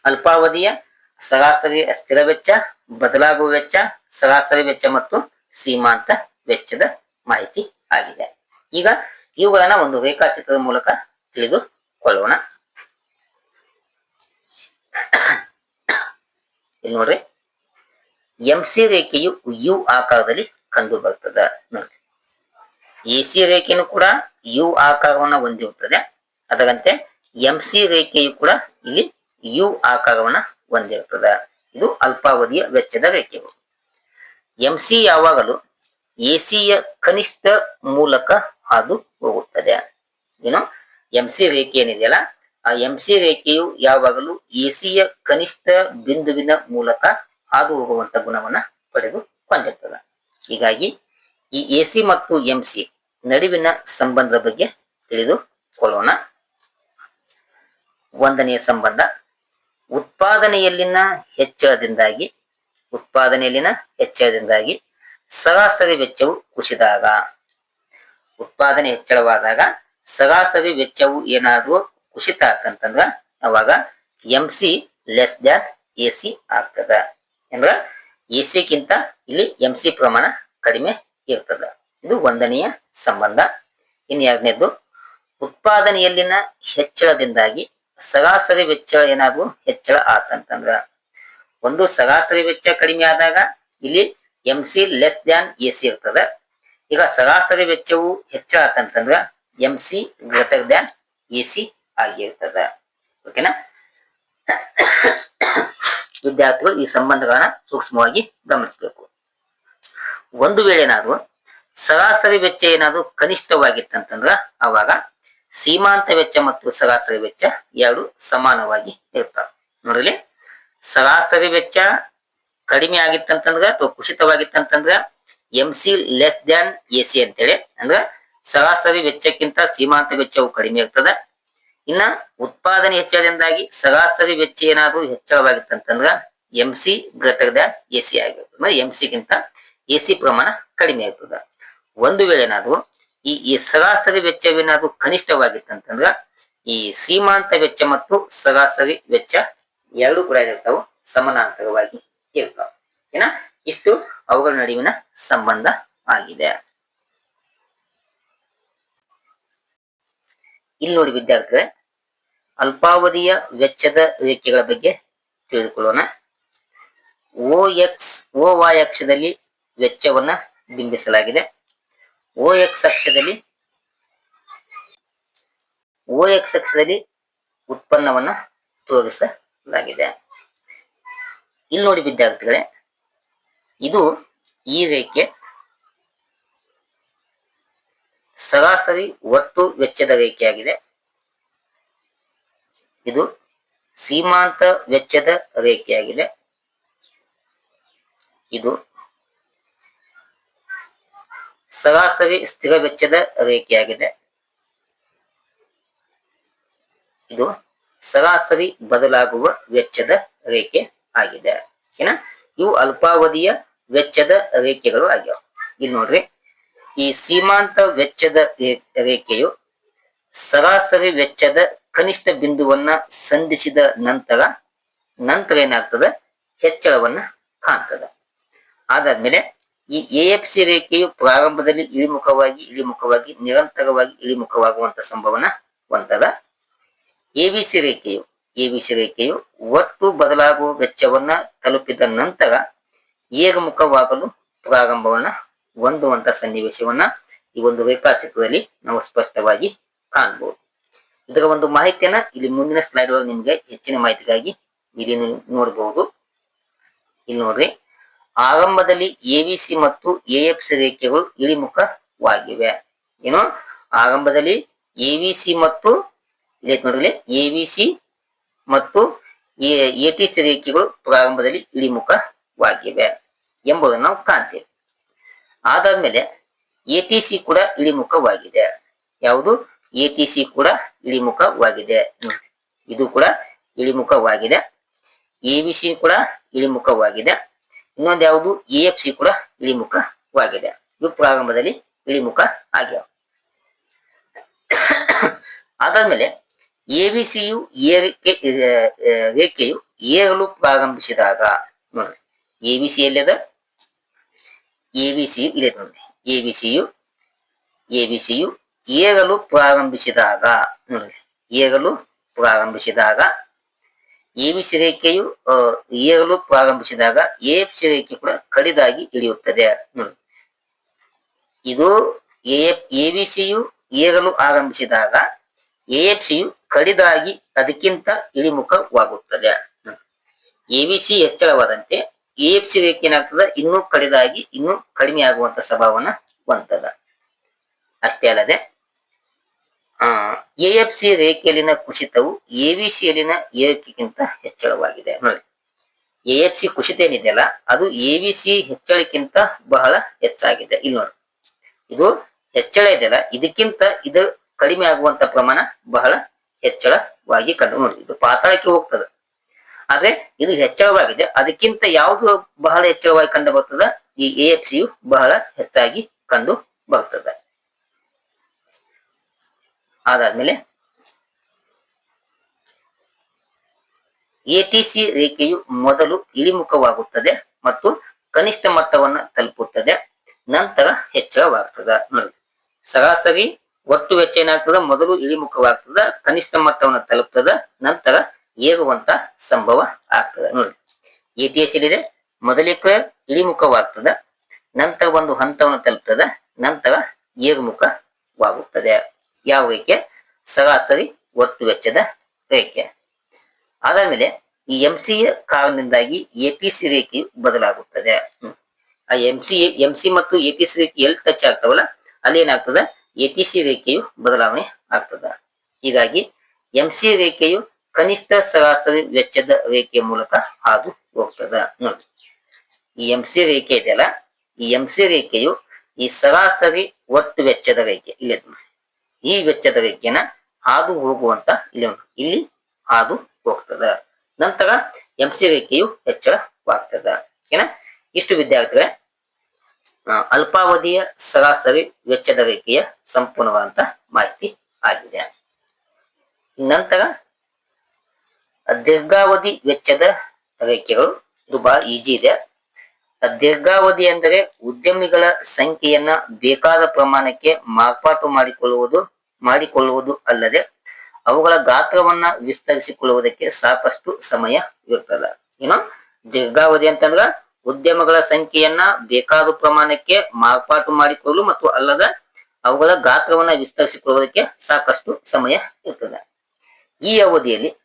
ಅಲ್ಪಾವಧಿಯ ಸರಾಸರಿ ಸ್ಥಿರ ವೆಚ್ಚ, ಬದಲಾಗುವ ವೆಚ್ಚ, ಸರಾಸರಿ ವೆಚ್ಚ ಮತ್ತು ಸೀಮಾಂತ ವೆಚ್ಚದ ಮಾಹಿತಿ ಆಗಿದೆ. ಈಗ ಇವುಗಳನ್ನ ಒಂದು ರೇಖಾಚಿತ್ರದ ಮೂಲಕ ತಿಳಿದುಕೊಳ್ಳೋಣ. ಇಲ್ಲಿ ನೋಡ್ರಿ. ಸಿ ರೇಖೆಯು ಯು ಆಕಾರದಲ್ಲಿ ಕಂಡು ಬರ್ತದ ನೋಡ್ರಿ. ಎ ಸಿ ರೇಖೆಯೂ ಕೂಡ ಯು ಆಕಾರವನ್ನ ಹೊಂದಿರುತ್ತದೆ. ಅದರಂತೆ ಎಂ ಸಿ ರೇಖೆಯು ಕೂಡ ಇಲ್ಲಿ ಯು ಆಕಾರವನ್ನ ಹೊಂದಿರುತ್ತದೆ ಇದು ಅಲ್ಪಾವಧಿಯ ವೆಚ್ಚದ ರೇಖೆಗಳು. ಎಂ ಸಿ ಯಾವಾಗಲೂ ಎಸಿಯ ಕನಿಷ್ಠ ಮೂಲಕ ಹಾದು ಹೋಗುತ್ತದೆ. ಏನು? ಎಂ ಸಿ ರೇಖೆ ಏನಿದೆಯಲ್ಲ, ಆ ಎಂ ಸಿ ರೇಖೆಯು ಯಾವಾಗಲೂ ಎಸಿಯ ಕನಿಷ್ಠ ಬಿಂದುವಿನ ಮೂಲಕ ಹಾದು ಹೋಗುವಂತ ಗುಣವನ್ನ ಪಡೆದುಕೊಂಡಿರ್ತದೆ ಹೀಗಾಗಿ ಈ ಎಸಿ ಮತ್ತು ಎಂ ಸಿ ನಡುವಿನ ಸಂಬಂಧದ ಬಗ್ಗೆ ತಿಳಿದುಕೊಳ್ಳೋಣ. ಒಂದನೆಯ ಸಂಬಂಧ ಉತ್ಪಾದನೆಯಲ್ಲಿನ ಹೆಚ್ಚಳದಿಂದಾಗಿ ಉತ್ಪಾದನೆಯಲ್ಲಿನ ಹೆಚ್ಚಳದಿಂದಾಗಿ ಸರಾಸರಿ ವೆಚ್ಚವು ಕುಸಿದಾಗ. ಉತ್ಪಾದನೆ ಹೆಚ್ಚಳವಾದಾಗ ಸರಾಸರಿ ವೆಚ್ಚವು ಏನಾದ್ರೂ ಕುಸಿತ ಆಗ್ತಂತಂದ್ರ ಅವಾಗ M C less than A C ಆಗ್ತದ. ಅಂದ್ರ ಎ ಗಿಂತ ಇಲ್ಲಿ ಎಂ ಸಿ ಪ್ರಮಾಣ ಕಡಿಮೆ ಇರ್ತದ. ಇದು ಒಂದನೆಯ ಸಂಬಂಧ. ಇನ್ನು ಎರಡನೇದು ಉತ್ಪಾದನೆಯಲ್ಲಿನ ಹೆಚ್ಚಳದಿಂದಾಗಿ ಸರಾಸರಿ ವೆಚ್ಚ ಏನಾದ್ರು ಹೆಚ್ಚಳ ಆತಂತಂದ್ರ. ಒಂದು ಸರಾಸರಿ ವೆಚ್ಚ ಕಡಿಮೆ ಆದಾಗ ಇಲ್ಲಿ M C less than A C ಇರ್ತದ. ಈಗ ಸರಾಸರಿ ವೆಚ್ಚವು ಹೆಚ್ಚಳ ಆತಂತಂದ್ರ M C greater than A C ಆಗಿರ್ತದ. ಓಕೆನಾ ವಿದ್ಯಾರ್ಥಿಗಳು ಈ ಸಂಬಂಧಗಳನ್ನ ಸೂಕ್ಷ್ಮವಾಗಿ ಗಮನಿಸಬೇಕು. ಒಂದು ವೇಳೆ ಏನಾದ್ರು ಸರಾಸರಿ ವೆಚ್ಚ ಏನಾದ್ರು ಕನಿಷ್ಠವಾಗಿತ್ತಂತಂದ್ರ ಅವಾಗ ಸೀಮಾಂತ ವೆಚ್ಚ ಮತ್ತು ಸರಾಸರಿ ವೆಚ್ಚ ಎರಡು ಸಮಾನವಾಗಿ ಇರ್ತಾವ. ನೋಡ್ರಿ, ಸರಾಸರಿ ವೆಚ್ಚ ಕಡಿಮೆ ಆಗಿತ್ತಂತಂದ್ರ ಅಥವಾ ಕುಸಿತವಾಗಿತ್ತಂತಂದ್ರ M C less than A C ಅಂತೇಳಿ, ಅಂದ್ರ ಸರಾಸರಿ ವೆಚ್ಚಕ್ಕಿಂತ ಸೀಮಾಂತ ವೆಚ್ಚವು ಕಡಿಮೆ ಇರ್ತದ. ಇನ್ನ ಉತ್ಪಾದನೆ ಹೆಚ್ಚಳದಿಂದಾಗಿ ಸರಾಸರಿ ವೆಚ್ಚ ಏನಾದ್ರು ಹೆಚ್ಚಳವಾಗಿತ್ತಂತಂದ್ರ M C than A C ಆಗಿರ್ತದೆ. ಎಂ ಗಿಂತ ಎ ಸಿ ಪ್ರಮಾಣ ಕಡಿಮೆ ಇರ್ತದ. ಒಂದು ವೇಳೆ ಏನಾದ್ರು ಈ ಈ ಸರಾಸರಿ ವೆಚ್ಚವೇನಾದ್ರೂ ಕನಿಷ್ಠವಾಗಿತ್ತಂತಂದ್ರ, ಈ ಸೀಮಾಂತ ವೆಚ್ಚ ಮತ್ತು ಸರಾಸರಿ ವೆಚ್ಚ ಎರಡು ಕೂಡ ಏನಿರ್ತಾವ, ಸಮಾನಾಂತರವಾಗಿ ಇರ್ತಾವ. ಏನ? ಇಷ್ಟು ಅವುಗಳ ನಡುವಿನ ಸಂಬಂಧ ಆಗಿದೆ. ಇಲ್ಲಿ ನೋಡಿ ವಿದ್ಯಾರ್ಥಿಗಳೇ, ಅಲ್ಪಾವಧಿಯ ವೆಚ್ಚದ ರೇಖೆಗಳ ಬಗ್ಗೆ ತಿಳಿದುಕೊಳ್ಳೋಣ. ಓ ಎಕ್ಸ್, ಓ ವಾಯ್ ಅಕ್ಷದಲ್ಲಿ ವೆಚ್ಚವನ್ನ ಬಿಂಬಿಸಲಾಗಿದೆ. ಓ ಎಕ್ಸ್ ಅಕ್ಷದಲ್ಲಿ, ಓ ಎಕ್ಸ್ ಅಕ್ಷದಲ್ಲಿ ಉತ್ಪನ್ನವನ್ನ ತೋರಿಸಲಾಗಿದೆ. ಇಲ್ಲಿ ನೋಡಿ ವಿದ್ಯಾರ್ಥಿಗಳೇ, ಇದು ಈ ರೇಖೆ ಸರಾಸರಿ ಒಟ್ಟು ವೆಚ್ಚದ ರೇಖೆಯಾಗಿದೆ. ಇದು ಸೀಮಾಂತ ವೆಚ್ಚದ ರೇಖೆಯಾಗಿದೆ. ಇದು ಸರಾಸರಿ ಸ್ಥಿರ ವೆಚ್ಚದ ರೇಖೆಯಾಗಿದೆ. ಇದು ಸರಾಸರಿ ಬದಲಾಗುವ ವೆಚ್ಚದ ರೇಖೆ ಆಗಿದೆ. ಇವು ಅಲ್ಪಾವಧಿಯ ವೆಚ್ಚದ ರೇಖೆಗಳು ಆಗ್ಯಾವ. ಇಲ್ಲಿ ನೋಡ್ರಿ. ಈ ಸೀಮಾಂತ ವೆಚ್ಚದ ರೇಖೆಯು ಸರಾಸರಿ ವೆಚ್ಚದ ಕನಿಷ್ಠ ಬಿಂದುವನ್ನ ಸಂಧಿಸಿದ ನಂತರ ನಂತರ ಏನಾಗ್ತದೆ? ಹೆಚ್ಚಳವನ್ನ ಕಾಣ್ತದೆ. ಅದಾದ್ಮೇಲೆ ಈ ಎ ಎಫ್ ಸಿ ರೇಖೆಯು ಪ್ರಾರಂಭದಲ್ಲಿ ಇಳಿಮುಖವಾಗಿ ಇಳಿಮುಖವಾಗಿ, ನಿರಂತರವಾಗಿ ಇಳಿಮುಖವಾಗುವಂತ ಸಂಭವನ ಹೊಂದದ. ಎಬಿಸಿ ರೇಖೆಯು ಎಬಿಸಿ ರೇಖೆಯು ಒಟ್ಟು ಬದಲಾಗುವ ವೆಚ್ಚವನ್ನ ತಲುಪಿದ ನಂತರ ಏಕಮುಖವಾಗಲು ಪ್ರಾರಂಭವನ್ನ ಹೊಂದುವಂತ ಸನ್ನಿವೇಶವನ್ನ ಈ ಒಂದು ರೇಖಾಚಿತ್ರದಲ್ಲಿ ನಾವು ಸ್ಪಷ್ಟವಾಗಿ ಕಾಣಬಹುದು ಇದರ ಒಂದು ಮಾಹಿತಿಯನ್ನ ಇಲ್ಲಿ ಮುಂದಿನ ಸ್ಲೈಡ್ ನಿಮ್ಗೆ ಹೆಚ್ಚಿನ ಮಾಹಿತಿಗಾಗಿ ಇಲ್ಲಿ ನೋಡಬಹುದು ಇಲ್ಲಿ ನೋಡ್ರಿ. ಆರಂಭದಲ್ಲಿ ಎವಿಸಿ ಮತ್ತು ಎಎಫ್ಸಿ ರೇಖೆಗಳು ಇಳಿಮುಖವಾಗಿವೆ. ಏನು ಆರಂಭದಲ್ಲಿ ಎವಿಸಿ ಮತ್ತು ಇಲ್ಲಿ ಎ ವಿ ಎವಿಸಿ ಮತ್ತು ಎಟಿಸಿ ರೇಖೆಗಳು ಪ್ರಾರಂಭದಲ್ಲಿ ಇಳಿಮುಖವಾಗಿವೆ ಎಂಬುದನ್ನು ನಾವು ಕಾಣ್ತೇವೆ. ಅದಾದ್ಮೇಲೆ ಎಟಿಸಿ ಕೂಡ ಇಳಿಮುಖವಾಗಿದೆ. ಯಾವುದು? ಎಟಿಸಿ ಕೂಡ ಇಳಿಮುಖವಾಗಿದೆ. ನೋಡ್ರಿ. ಇದು ಕೂಡ ಇಳಿಮುಖವಾಗಿದೆ. ಎಬಿಸಿ ಕೂಡ ಇಳಿಮುಖವಾಗಿದೆ. ಇನ್ನೊಂದು ಯಾವುದು ಎಫ್ ಸಿ ಕೂಡ ಇಳಿಮುಖವಾಗಿದೆ ಇವು ಪ್ರಾರಂಭದಲ್ಲಿ ಇಳಿಮುಖ ಆಗ್ಯಾವ. ಅದಾದ್ಮೇಲೆ ಎಬಿಸಿಯು ಏರಿಕೆ ಯು ರೇಖೆಯು ಏರಲು ಪ್ರಾರಂಭಿಸಿದಾಗ ನೋಡ್ರಿ ಎಬಿಸಿ ಎಲ್ಲಿದೆ ಸಿ ಇದೆ ನೋಡ್ರಿ. ಎಬಿಸಿಯು ಎಬಿಸಿಯು ಏರಲು ಪ್ರಾರಂಭಿಸಿದಾಗ ನೋಡ್ರಿ, ಏರಲು ಪ್ರಾರಂಭಿಸಿದಾಗ ರೇಖೆಯು ಆ, ಏರಲು ಪ್ರಾರಂಭಿಸಿದಾಗ ಎಎಫ್ಸಿ ರೇಖೆ ಕೂಡ ಕಡಿದಾಗಿ ಇಳಿಯುತ್ತದೆ. ನೋಡಿ. ಇದು ಎಬಿಸಿಯು ಏರಲು ಆರಂಭಿಸಿದಾಗ ಎಎಫ್ಸಿಯು ಕಡಿದಾಗಿ ಅದಕ್ಕಿಂತ ಇಳಿಮುಖವಾಗುತ್ತದೆ. ಎಬಿಸಿ ಹೆಚ್ಚಳವಾದಂತೆ ಎಎಫ್ಸಿ ರೇಖೆ ಏನಾಗ್ತದ ಇನ್ನೂ ಕಡಿದಾಗಿ ಇನ್ನೂ ಕಡಿಮೆ ಆಗುವಂತ ಸ್ವಭಾವನ ಹೊಂದದ ಅಷ್ಟೇ ಅಲ್ಲದೆ ಆ ಎಎಫ್ಸಿ ರೇಖೆಯಲ್ಲಿನ ಕುಸಿತವು ಎವಿಸಿಯಲ್ಲಿನ ಏರಿಕೆಗಿಂತ ಹೆಚ್ಚಳವಾಗಿದೆ. ನೋಡಿ ಎಎಫ್ಸಿ ಕುಸಿತ ಏನಿದೆಯಲ್ಲ ಅದು ಎವಿಸಿ ಹೆಚ್ಚಳಕ್ಕಿಂತ ಬಹಳ ಹೆಚ್ಚಾಗಿದೆ. ಇಲ್ಲಿ ನೋಡಿ. ಇದು ಹೆಚ್ಚಳ ಇದೆಯಲ್ಲ ಇದಕ್ಕಿಂತ ಇದು ಕಡಿಮೆ ಆಗುವಂತ ಪ್ರಮಾಣ ಬಹಳ ಹೆಚ್ಚಳವಾಗಿ ಕಂಡು ನೋಡಿ. ಇದು ಪಾತಾಳಕ್ಕೆ ಹೋಗ್ತದೆ. ಆದ್ರೆ ಇದು ಹೆಚ್ಚಳವಾಗಿದೆ. ಅದಕ್ಕಿಂತ ಯಾವುದು ಬಹಳ ಹೆಚ್ಚಳವಾಗಿ ಕಂಡು ಬರ್ತದ? ಈ ಎಎಫ್ಸಿಯು ಬಹಳ ಹೆಚ್ಚಾಗಿ ಕಂಡು ಬರ್ತದೆ. ಅದಾದ್ಮೇಲೆ ಎಟಿಸಿ ರೇಖೆಯು ಮೊದಲು ಇಳಿಮುಖವಾಗುತ್ತದೆ ಮತ್ತು ಕನಿಷ್ಠ ಮಟ್ಟವನ್ನ ತಲುಪುತ್ತದೆ. ನಂತರ ಹೆಚ್ಚಳವಾಗ್ತದೆ. ನೋಡಿ, ಸರಾಸರಿ ಒಟ್ಟು ವೆಚ್ಚ ಏನಾಗ್ತದ? ಮೊದಲು ಇಳಿಮುಖವಾಗ್ತದ, ಕನಿಷ್ಠ ಮಟ್ಟವನ್ನ ತಲುಪ್ತದ, ನಂತರ ಏರುವಂತ ಸಂಭವ ಆಗ್ತದ. ನೋಡಿ, ಎ ಟಿ ಎಸ್ ಇದೆ ಮೊದಲಿಗೆ ಇಳಿಮುಖವಾಗ್ತದ, ನಂತರ ಒಂದು ಹಂತವನ್ನು ತಲುಪ್ತದ, ನಂತರ ಏರುಮುಖವಾಗುತ್ತದೆ. ಯಾವ ರೇಖೆ ಸರಾಸರಿ ಒಟ್ಟು ವೆಚ್ಚದ ರೇಖೆ. ಅದಾದ್ಮೇಲೆ ಈ ಎಂ ಸಿ ಕಾರಣದಿಂದಾಗಿ ಎಪಿಸಿ ರೇಖೆಯು ಬದಲಾಗುತ್ತದೆ. ಆ ಎಂ ಸಿ ಎಂ ಸಿ ಮತ್ತು ಎಪಿಸಿ ರೇಖೆ ಎಲ್ಲಿ ಟಚ್ ಆಗ್ತಾವಲ್ಲ, ಅಲ್ಲಿ ಏನಾಗ್ತದ? ಸಿ ರೇಖೆಯು ಬದಲಾವಣೆ ಆಗ್ತದ. ಹೀಗಾಗಿ ಎಂ ಸಿ ರೇಖೆಯು ಕನಿಷ್ಠ ಸರಾಸರಿ ವೆಚ್ಚದ ರೇಖೆಯ ಮೂಲಕ ಹಾದು ಹೋಗ್ತದ ನೋಡಿ ಈ ಎಂ ಸಿ ರೇಖೆ ಇದೆಯಲ್ಲ, ಈ ಎಂ ಸಿ ರೇಖೆಯು ಈ ಸರಾಸರಿ ಒಟ್ಟು ವೆಚ್ಚದ ರೇಖೆ. ಇಲ್ಲಿ. ಈ ವೆಚ್ಚದ ರೇಖೆಯನ್ನ ಹಾದು ಹೋಗುವಂತ ಇಲ್ಲಿ. ಇಲ್ಲಿ ಹಾದು ಹೋಗ್ತದ. ನಂತರ ಎಂ ಸಿ ರೇಖೆಯು ಹೆಚ್ಚಳವಾಗ್ತದ. ಓಕೆನಾ ಇಷ್ಟು ವಿದ್ಯಾರ್ಥಿಗಳ ಅಲ್ಪಾವಧಿಯ ಸರಾಸರಿ ವೆಚ್ಚದ ರೇಖೆಯ ಸಂಪೂರ್ಣವಾದಂತ ಮಾಹಿತಿ ಆಗಿದೆ. ನಂತರ ದೀರ್ಘಾವಧಿ ವೆಚ್ಚದ ರೇಖೆಗಳು ಇದು ಬಹಳ ಈಜಿ ಇದೆ. ದೀರ್ಘಾವಧಿ ಎಂದರೆ ಉದ್ಯಮಿಗಳ ಸಂಖ್ಯೆಯನ್ನ ಬೇಕಾದ ಪ್ರಮಾಣಕ್ಕೆ ಮಾರ್ಪಾಟು ಮಾಡಿಕೊಳ್ಳುವುದು ಮಾಡಿಕೊಳ್ಳುವುದು ಅಲ್ಲದೆ ಅವುಗಳ ಗಾತ್ರವನ್ನ ವಿಸ್ತರಿಸಿಕೊಳ್ಳುವುದಕ್ಕೆ ಸಾಕಷ್ಟು ಸಮಯ ಇರುತ್ತದೆ ಏನು ದೀರ್ಘಾವಧಿ ಅಂತಂದ್ರ ಉದ್ಯಮಗಳ ಸಂಖ್ಯೆಯನ್ನ ಬೇಕಾದ ಪ್ರಮಾಣಕ್ಕೆ ಮಾರ್ಪಾಟು ಮಾಡಿಕೊಳ್ಳಲು ಮತ್ತು ಅಲ್ಲದ ಅವುಗಳ ಗಾತ್ರವನ್ನ ವಿಸ್ತರಿಸಿಕೊಳ್ಳುವುದಕ್ಕೆ ಸಾಕಷ್ಟು ಸಮಯ ಇರ್ತದೆ. ಈ ಅವಧಿಯಲ್ಲಿ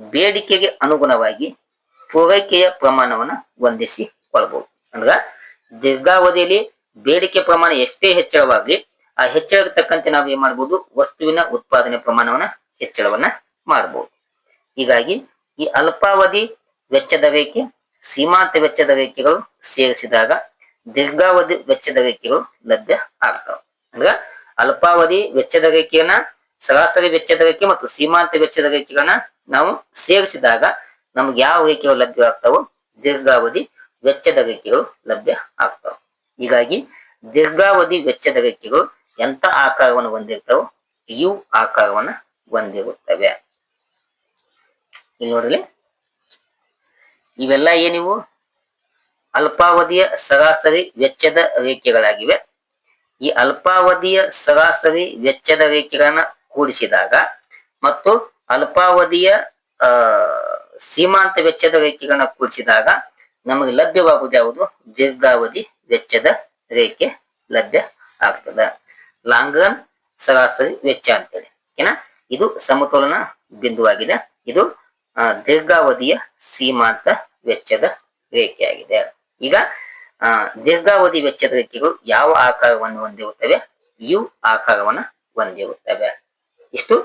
ಬೇಡಿಕೆಗೆ ಅನುಗುಣವಾಗಿ ಪೂರೈಕೆಯ ಪ್ರಮಾಣವನ್ನ ಹೊಂದಿಸಿಕೊಳ್ಬಹುದು ಅಂದ್ರ ದೀರ್ಘಾವಧಿಯಲ್ಲಿ ಬೇಡಿಕೆ ಪ್ರಮಾಣ ಎಷ್ಟೇ ಹೆಚ್ಚಳವಾಗ್ಲಿ, ಆ ಹೆಚ್ಚಳಕ್ಕೆ ತಕ್ಕಂತೆ ನಾವು ಏನ್ ಮಾಡ್ಬೋದು? ವಸ್ತುವಿನ ಉತ್ಪಾದನೆ ಪ್ರಮಾಣವನ್ನ ಹೆಚ್ಚಳವನ್ನ ಮಾಡಬಹುದು ಹೀಗಾಗಿ ಈ ಅಲ್ಪಾವಧಿ ವೆಚ್ಚದ ರೇಖೆ, ಸೀಮಾಂತ ವೆಚ್ಚದ ರೇಖೆಗಳು ಸೇರಿಸಿದಾಗ ದೀರ್ಘಾವಧಿ ವೆಚ್ಚದ ರೇಖೆಗಳು ಲಭ್ಯ ಆಗ್ತಾವ. ಅಂದ್ರ ಅಲ್ಪಾವಧಿ ವೆಚ್ಚದ ರೇಖೆಯನ್ನ, ಸರಾಸರಿ ವೆಚ್ಚದ ರೇಖೆ ಮತ್ತು ಸೀಮಾಂತ ವೆಚ್ಚದ ರೇಖೆಗಳನ್ನ ನಾವು ಸೇರಿಸಿದಾಗ ನಮ್ಗೆ ಯಾವ ರೇಖೆಗಳು ಲಭ್ಯ ಆಗ್ತಾವೋ ದೀರ್ಘಾವಧಿ ವೆಚ್ಚದ ರೇಖೆಗಳು ಲಭ್ಯ ಆಗ್ತಾವ. ಹೀಗಾಗಿ ದೀರ್ಘಾವಧಿ ವೆಚ್ಚದ ರೇಖೆಗಳು ಎಂತ ಆಕಾರವನ್ನು ಹೊಂದಿರ್ತಾವೋ ಇವು ಆಕಾರವನ್ನ ಹೊಂದಿರುತ್ತವೆ. ಇಲ್ಲಿ ನೋಡ್ರಿ. ಇವೆಲ್ಲ ಏನಿವು? ಅಲ್ಪಾವಧಿಯ ಸರಾಸರಿ ವೆಚ್ಚದ ರೇಖೆಗಳಾಗಿವೆ. ಈ ಅಲ್ಪಾವಧಿಯ ಸರಾಸರಿ ವೆಚ್ಚದ ರೇಖೆಗಳನ್ನ ಕೂಡಿಸಿದಾಗ ಮತ್ತು ಅಲ್ಪಾವಧಿಯ ಸೀಮಾಂತ ವೆಚ್ಚದ ರೇಖೆಗಳನ್ನ ಕೂಡಿಸಿದಾಗ ನಮಗೆ ಲಭ್ಯವಾಗುವುದು ಯಾವುದು? ದೀರ್ಘಾವಧಿ ವೆಚ್ಚದ ರೇಖೆ ಲಭ್ಯ ಆಗ್ತದ. ಲಾಂಗ್ ರನ್ ಸರಾಸರಿ ವೆಚ್ಚ ಅಂತೇಳಿ. ಓಕೆನಾ? ಇದು ಸಮತೋಲನ ಬಿಂದುವಾಗಿದೆ. ಇದು ದೀರ್ಘಾವಧಿಯ ಸೀಮಾಂತ ವೆಚ್ಚದ ರೇಖೆಯಾಗಿದೆ. ಈಗ ದೀರ್ಘಾವಧಿ ವೆಚ್ಚದ ರೇಖೆಗಳು ಯಾವ ಆಕಾರವನ್ನು ಹೊಂದಿರುತ್ತವೆ? ಯು ಆಕಾರವನ್ನು ಹೊಂದಿರುತ್ತವೆ. ಇಷ್ಟು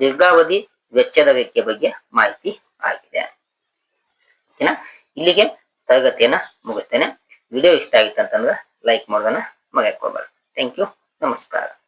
ದೀರ್ಘಾವಧಿ ವೆಚ್ಚದ ರೇಖೆ ಬಗ್ಗೆ ಮಾಹಿತಿ ಆಗಿದೆ. ಇಲ್ಲಿಗೆ ತರಗತಿಯನ್ನ ಮುಗಿಸ್ತೇನೆ. ವಿಡಿಯೋ ಇಷ್ಟ ಆಗಿತ್ತು ಅಂತಂದ್ರೆ ಲೈಕ್ ಮಾಡೋದನ್ನ ಮರೆಯಕೋಬೇಡ ಥ್ಯಾಂಕ್ ಯು ನಮಸ್ಕಾರ.